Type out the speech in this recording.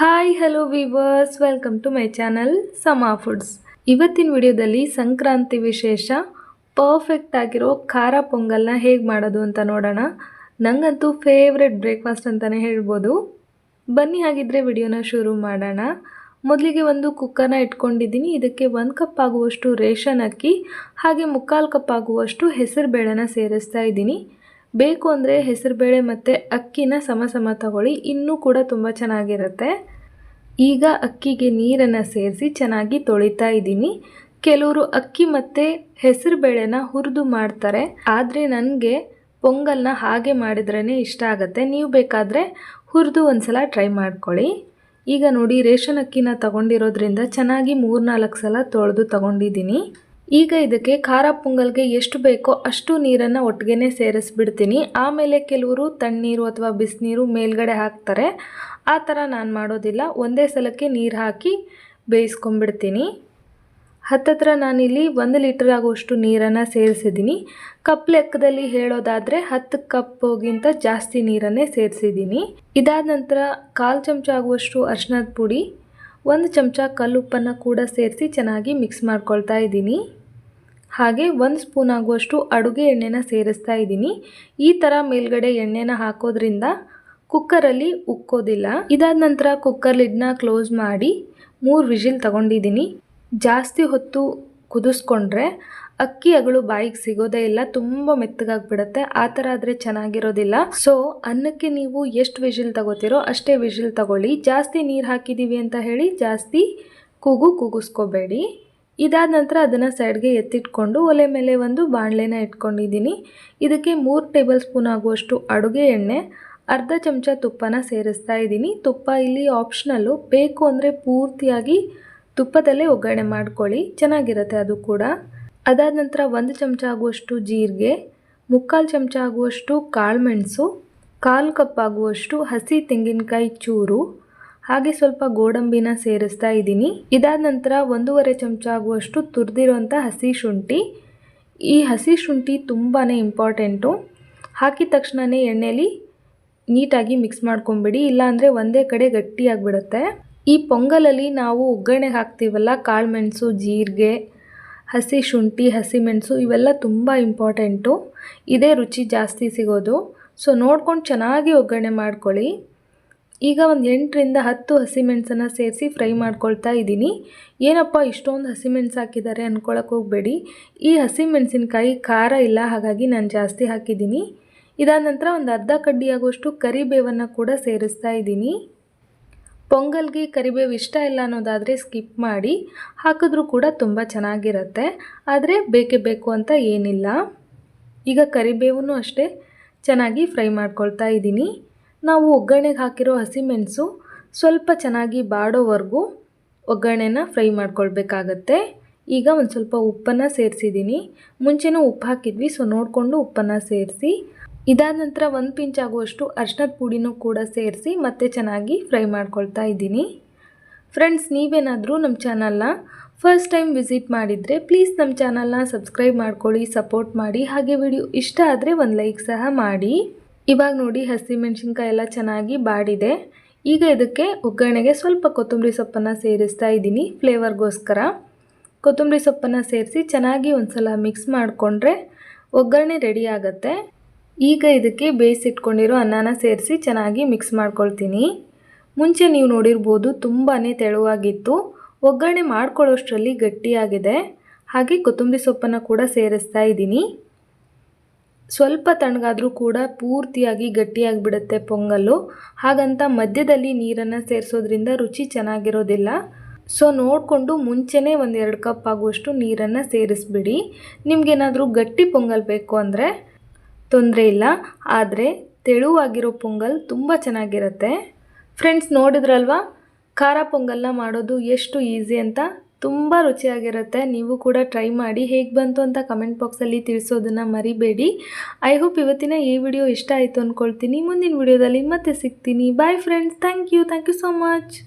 Hi hello viewers welcome to my channel Sama foods ಇವತ್ತಿನ ವಿಡಿಯೋದಲ್ಲಿ ಸಂಕ್ರಾಂತಿ ವಿಶೇಷ ಪರ್ಫೆಕ್ಟ್ ಆಗಿರೋ ಖಾರ ಪೊಂಗಲ್ನ ಹೇಗೆ ಮಾಡೋದು ಅಂತ ನೋಡೋಣ. ನನಗಂತೂ ಫೇವ್ರೆಟ್ ಬ್ರೇಕ್ಫಾಸ್ಟ್ ಅಂತಲೇ ಹೇಳ್ಬೋದು. ಬನ್ನಿ ಹಾಗಿದ್ರೆ ವಿಡಿಯೋನ ಶುರು ಮಾಡೋಣ. ಮೊದಲಿಗೆ ಒಂದು ಕುಕ್ಕರ್ನ ಇಟ್ಕೊಂಡಿದ್ದೀನಿ. ಇದಕ್ಕೆ ಒಂದು ಕಪ್ ಆಗುವಷ್ಟು ರೇಷನ್ ಅಕ್ಕಿ ಹಾಗೆ ಮುಕ್ಕಾಲು ಕಪ್ ಆಗುವಷ್ಟು ಹೆಸರು ಬೇಳೆನ ಸೇರಿಸ್ತಾ ಇದ್ದೀನಿ. ಬೇಕು ಅಂದರೆ ಹೆಸರುಬೇಳೆ ಮತ್ತು ಅಕ್ಕಿನ ಸಮ ಸಮ ತಗೊಳ್ಳಿ, ಇನ್ನೂ ಕೂಡ ತುಂಬ ಚೆನ್ನಾಗಿರುತ್ತೆ. ಈಗ ಅಕ್ಕಿಗೆ ನೀರನ್ನು ಸೇರಿಸಿ ಚೆನ್ನಾಗಿ ತೊಳಿತಾ ಇದ್ದೀನಿ. ಕೆಲವರು ಅಕ್ಕಿ ಮತ್ತು ಹೆಸರುಬೇಳೆನ ಹುರಿದು ಮಾಡ್ತಾರೆ, ಆದರೆ ನನಗೆ ಪೊಂಗಲ್ನ ಹಾಗೆ ಮಾಡಿದ್ರೇ ಇಷ್ಟ ಆಗುತ್ತೆ. ನೀವು ಬೇಕಾದರೆ ಹುರಿದು ಒಂದು ಸಲ ಟ್ರೈ ಮಾಡ್ಕೊಳ್ಳಿ. ಈಗ ನೋಡಿ, ರೇಷನ್ ಅಕ್ಕಿನ ತಗೊಂಡಿರೋದ್ರಿಂದ ಚೆನ್ನಾಗಿ ಮೂರು ನಾಲ್ಕು ಸಲ ತೊಳೆದು ತಗೊಂಡಿದ್ದೀನಿ. ಈಗ ಇದಕ್ಕೆ ಖಾರ ಪೊಂಗಲ್ಗೆ ಎಷ್ಟು ಬೇಕೋ ಅಷ್ಟು ನೀರನ್ನು ಒಟ್ಟಿಗೆ ಸೇರಿಸ್ಬಿಡ್ತೀನಿ. ಆಮೇಲೆ ಕೆಲವರು ತಣ್ಣೀರು ಅಥವಾ ಬಿಸಿನೀರು ಮೇಲ್ಗಡೆ ಹಾಕ್ತಾರೆ. ಆ ಥರ ನಾನು ಮಾಡೋದಿಲ್ಲ. ಒಂದೇ ಸಲಕ್ಕೆ ನೀರು ಹಾಕಿ ಬೇಯಿಸ್ಕೊಂಬಿಡ್ತೀನಿ ಹತ್ತತ್ರ ನಾನಿಲ್ಲಿ ಒಂದು ಲೀಟರ್ ಆಗುವಷ್ಟು ನೀರನ್ನು ಸೇರಿಸಿದ್ದೀನಿ. ಕಪ್ ಲೆಕ್ಕದಲ್ಲಿ ಹೇಳೋದಾದರೆ ಹತ್ತು ಕಪ್ಗಿಂತ ಜಾಸ್ತಿ ನೀರನ್ನೇ ಸೇರಿಸಿದ್ದೀನಿ. ಇದಾದ ನಂತರ ಕಾಲು ಚಮಚ ಆಗುವಷ್ಟು ಅರ್ಶಿನದ ಪುಡಿ, ಒಂದು ಚಮಚ ಕಲ್ಲುಪ್ಪನ್ನು ಕೂಡ ಸೇರಿಸಿ ಚೆನ್ನಾಗಿ ಮಿಕ್ಸ್ ಮಾಡ್ಕೊಳ್ತಾ ಇದ್ದೀನಿ. ಹಾಗೆ ಒಂದು ಸ್ಪೂನ್ ಆಗುವಷ್ಟು ಅಡುಗೆ ಎಣ್ಣೆನ ಸೇರಿಸ್ತಾ ಇದ್ದೀನಿ. ಈ ಥರ ಮೇಲ್ಗಡೆ ಎಣ್ಣೆನ ಹಾಕೋದ್ರಿಂದ ಕುಕ್ಕರಲ್ಲಿ ಉಕ್ಕೋದಿಲ್ಲ. ಇದಾದ ನಂತರ ಕುಕ್ಕರ್ ಲಿಡ್ನ ಕ್ಲೋಸ್ ಮಾಡಿ ಮೂರು ವಿಜಿಲ್ ತಗೊಂಡಿದ್ದೀನಿ. ಜಾಸ್ತಿ ಹೊತ್ತು ಕುದಿಸ್ಕೊಂಡ್ರೆ ಅಕ್ಕಿ ಅಗಳು ಬಾಯಿಗೆ ಸಿಗೋದೇ ಇಲ್ಲ, ತುಂಬ ಮೆತ್ತಗಾಗ್ಬಿಡುತ್ತೆ, ಆ ಥರ ಆದರೆ ಚೆನ್ನಾಗಿರೋದಿಲ್ಲ. ಸೊ ಅನ್ನಕ್ಕೆ ನೀವು ಎಷ್ಟು ವಿಜಿಲ್ ತಗೋತೀರೋ ಅಷ್ಟೇ ವಿಜಿಲ್ ತಗೊಳ್ಳಿ. ಜಾಸ್ತಿ ನೀರು ಹಾಕಿದ್ದೀವಿ ಅಂತ ಹೇಳಿ ಜಾಸ್ತಿ ಕೂಗು ಕೂಗಿಸ್ಕೋಬೇಡಿ. ಇದಾದ ನಂತರ ಅದನ್ನು ಸೈಡ್ಗೆ ಎತ್ತಿಟ್ಕೊಂಡು ಒಲೆ ಮೇಲೆ ಒಂದು ಬಾಣಲೆನ ಇಟ್ಕೊಂಡಿದ್ದೀನಿ. ಇದಕ್ಕೆ ಮೂರು ಟೇಬಲ್ ಸ್ಪೂನ್ ಆಗುವಷ್ಟು ಅಡುಗೆ ಎಣ್ಣೆ, ಅರ್ಧ ಚಮಚ ತುಪ್ಪನ ಸೇರಿಸ್ತಾ ಇದ್ದೀನಿ. ತುಪ್ಪ ಇಲ್ಲಿ ಆಪ್ಷನಲ್ಲು ಬೇಕು ಅಂದರೆ ಪೂರ್ತಿಯಾಗಿ ತುಪ್ಪದಲ್ಲೇ ಒಗ್ಗರಣೆ ಮಾಡ್ಕೊಳ್ಳಿ. ಚೆನ್ನಾಗಿರುತ್ತೆ ಅದು ಕೂಡ. ಅದಾದ ನಂತರ ಒಂದು ಚಮಚ ಆಗುವಷ್ಟು ಜೀರಿಗೆ, ಮುಕ್ಕಾಲು ಚಮಚ ಆಗುವಷ್ಟು ಕಾಳುಮೆಣಸು ಕಾಲು ಕಪ್ ಆಗುವಷ್ಟು ಹಸಿ ತೆಂಗಿನಕಾಯಿ ಚೂರು ಹಾಗೆ ಸ್ವಲ್ಪ ಗೋಡಂಬಿನ ಸೇರಿಸ್ತಾ ಇದ್ದೀನಿ. ಇದಾದ ನಂತರ ಒಂದೂವರೆ ಚಮಚ ಆಗುವಷ್ಟು ತುರಿದಿರುವಂಥ ಹಸಿ ಶುಂಠಿ. ಈ ಹಸಿ ಶುಂಠಿ ತುಂಬಾ ಇಂಪಾರ್ಟೆಂಟು. ಹಾಕಿದ ತಕ್ಷಣವೇ ಎಣ್ಣೆಲಿ ನೀಟಾಗಿ ಮಿಕ್ಸ್ ಮಾಡ್ಕೊಂಬಿಡಿ. ಇಲ್ಲಾಂದರೆ ಒಂದೇ ಕಡೆ ಗಟ್ಟಿಯಾಗಿಬಿಡುತ್ತೆ. ಈ ಪೊಂಗಲಲ್ಲಿ ನಾವು ಒಗ್ಗರಣೆಗೆ ಹಾಕ್ತೀವಲ್ಲ, ಕಾಳುಮೆಣಸು, ಜೀರಿಗೆ, ಹಸಿ ಶುಂಠಿ ಹಸಿಮೆಣಸು ಇವೆಲ್ಲ ತುಂಬ ಇಂಪಾರ್ಟೆಂಟು. ಇದೇ ರುಚಿ ಜಾಸ್ತಿ ಸಿಗೋದು. ಸೊ ನೋಡ್ಕೊಂಡು ಚೆನ್ನಾಗಿ ಒಗ್ಗರಣೆ ಮಾಡ್ಕೊಳ್ಳಿ. ಈಗ ಒಂದು ಎಂಟರಿಂದ ಹತ್ತು ಹಸಿಮೆಣಸನ್ನು ಸೇರಿಸಿ ಫ್ರೈ ಮಾಡ್ಕೊಳ್ತಾ ಇದ್ದೀನಿ. ಏನಪ್ಪ ಇಷ್ಟೊಂದು ಹಸಿಮೆಣಸು ಹಾಕಿದ್ದಾರೆ ಅಂದ್ಕೊಳಕ್ಕೆ ಹೋಗಬೇಡಿ. ಈ ಹಸಿಮೆಣಸಿನ್ಕಾಯಿ ಖಾರ ಇಲ್ಲ, ಹಾಗಾಗಿ ನಾನು ಜಾಸ್ತಿ ಹಾಕಿದ್ದೀನಿ. ಇದಾದ ನಂತರ ಒಂದು ಅರ್ಧ ಕಡ್ಡಿ ಆಗುವಷ್ಟು ಕರಿಬೇವನ್ನು ಕೂಡ ಸೇರಿಸ್ತಾ ಇದ್ದೀನಿ. ಪೊಂಗಲ್ಗೆ ಕರಿಬೇವು ಇಷ್ಟ ಇಲ್ಲ ಅನ್ನೋದಾದರೆ ಸ್ಕಿಪ್ ಮಾಡಿ. ಹಾಕಿದ್ರೂ ಕೂಡ ತುಂಬ ಚೆನ್ನಾಗಿರುತ್ತೆ. ಆದರೆ ಬೇಕೇ ಬೇಕು ಅಂತ ಏನಿಲ್ಲ. ಈಗ ಕರಿಬೇವು ಅಷ್ಟೇ ಚೆನ್ನಾಗಿ ಫ್ರೈ ಮಾಡ್ಕೊಳ್ತಾ ಇದ್ದೀನಿ. ನಾವು ಒಗ್ಗರಣೆಗೆ ಹಾಕಿರೋ ಹಸಿಮೆಣಸು ಸ್ವಲ್ಪ ಚೆನ್ನಾಗಿ ಬಾಡೋವರೆಗೂ ಒಗ್ಗರಣೆನ ಫ್ರೈ ಮಾಡ್ಕೊಳ್ಬೇಕಾಗತ್ತೆ. ಈಗ ಒಂದು ಸ್ವಲ್ಪ ಉಪ್ಪನ್ನು ಸೇರಿಸಿದ್ದೀನಿ ಮುಂಚೆನೂ ಉಪ್ಪು ಹಾಕಿದ್ವಿ, ಸೊ ನೋಡಿಕೊಂಡು ಉಪ್ಪನ್ನು ಸೇರಿಸಿ, ಇದಾದ ನಂತರ ಒಂದು ಪಿಂಚ್ ಆಗುವಷ್ಟು ಅರ್ಶಿನದ ಪುಡಿನೂ ಕೂಡ ಸೇರಿಸಿ ಮತ್ತೆ ಚೆನ್ನಾಗಿ ಫ್ರೈ ಮಾಡ್ಕೊಳ್ತಾ ಇದ್ದೀನಿ. ಫ್ರೆಂಡ್ಸ್, ನೀವೇನಾದರೂ ನಮ್ಮ ಚಾನಲ್ನ ಫಸ್ಟ್ ಟೈಮ್ ವಿಸಿಟ್ ಮಾಡಿದರೆ ಪ್ಲೀಸ್ ನಮ್ಮ ಚಾನಲ್ನ ಸಬ್ಸ್ಕ್ರೈಬ್ ಮಾಡ್ಕೊಳ್ಳಿ, ಸಪೋರ್ಟ್ ಮಾಡಿ. ಹಾಗೆ ವಿಡಿಯೋ ಇಷ್ಟ ಆದರೆ ಒಂದು ಲೈಕ್ ಸಹ ಮಾಡಿ. ಇವಾಗ ನೋಡಿ ಹಸಿಮೆಣ್ಸಿನ್ಕಾಯಿ ಎಲ್ಲ ಚೆನ್ನಾಗಿ ಬಾಡಿದೆ. ಈಗ ಇದಕ್ಕೆ ಒಗ್ಗರಣೆಗೆ ಸ್ವಲ್ಪ ಕೊತ್ತಂಬರಿ ಸೊಪ್ಪನ್ನು ಸೇರಿಸ್ತಾ ಇದ್ದೀನಿ ಫ್ಲೇವರ್ಗೋಸ್ಕರ. ಕೊತ್ತಂಬರಿ ಸೊಪ್ಪನ್ನು ಸೇರಿಸಿ ಚೆನ್ನಾಗಿ ಒಂದು ಸಲ ಮಿಕ್ಸ್ ಮಾಡಿಕೊಂಡ್ರೆ ಒಗ್ಗರಣೆ ರೆಡಿ ಆಗುತ್ತೆ. ಈಗ ಇದಕ್ಕೆ ಬೇಯಿಸಿಟ್ಕೊಂಡಿರೋ ಅನ್ನನ ಸೇರಿಸಿ ಚೆನ್ನಾಗಿ ಮಿಕ್ಸ್ ಮಾಡ್ಕೊಳ್ತೀನಿ. ಮುಂಚೆ ನೀವು ನೋಡಿರ್ಬೋದು ತುಂಬಾ ತೆಳುವಾಗಿತ್ತು. ಒಗ್ಗರಣೆ ಮಾಡ್ಕೊಳ್ಳೋಷ್ಟರಲ್ಲಿ ಗಟ್ಟಿಯಾಗಿದೆ. ಹಾಗೆ ಕೊತ್ತಂಬರಿ ಸೊಪ್ಪನ್ನು ಕೂಡ ಸೇರಿಸ್ತಾ ಇದ್ದೀನಿ. ಸ್ವಲ್ಪ ತಣ್ಣಗಾದರೂ ಕೂಡ ಪೂರ್ತಿಯಾಗಿ ಗಟ್ಟಿಯಾಗಿಬಿಡುತ್ತೆ ಪೊಂಗಲ್ಲು ಹಾಗಂತ ಮಧ್ಯದಲ್ಲಿ ನೀರನ್ನು ಸೇರಿಸೋದ್ರಿಂದ ರುಚಿ ಚೆನ್ನಾಗಿರೋದಿಲ್ಲ. ಸೊ ನೋಡಿಕೊಂಡು ಮುಂಚೆನೇ ಒಂದೆರಡು ಕಪ್ ಆಗುವಷ್ಟು ನೀರನ್ನು ಸೇರಿಸ್ಬಿಡಿ. ನಿಮಗೇನಾದರೂ ಗಟ್ಟಿ ಪೊಂಗಲ್ ಬೇಕು ಅಂದರೆ ತೊಂದರೆ ಇಲ್ಲ. ಆದರೆ ತೆಳುವಾಗಿರೋ ಪೊಂಗಲ್ ತುಂಬ ಚೆನ್ನಾಗಿರುತ್ತೆ. ಫ್ರೆಂಡ್ಸ್ ನೋಡಿದ್ರಲ್ವಾ? ಖಾರ ಪೊಂಗಲ್ನ ಮಾಡೋದು ಎಷ್ಟು ಈಸಿ ಅಂತ? ತುಂಬ ರುಚಿಯಾಗಿರುತ್ತೆ. ನೀವು ಕೂಡ ಟ್ರೈ ಮಾಡಿ ಹೇಗೆ ಬಂತು ಅಂತ ಕಮೆಂಟ್ ಬಾಕ್ಸಲ್ಲಿ ತಿಳಿಸೋದನ್ನು ಮರಿಬೇಡಿ. ಐ ಹೋಪ್ ಇವತ್ತಿನ ಈ ವಿಡಿಯೋ ಇಷ್ಟ ಆಯಿತು ಅಂದ್ಕೊಳ್ತೀನಿ ಮುಂದಿನ ವಿಡಿಯೋದಲ್ಲಿ ಮತ್ತೆ ಸಿಗ್ತೀನಿ. Bye friends thank you thank you so much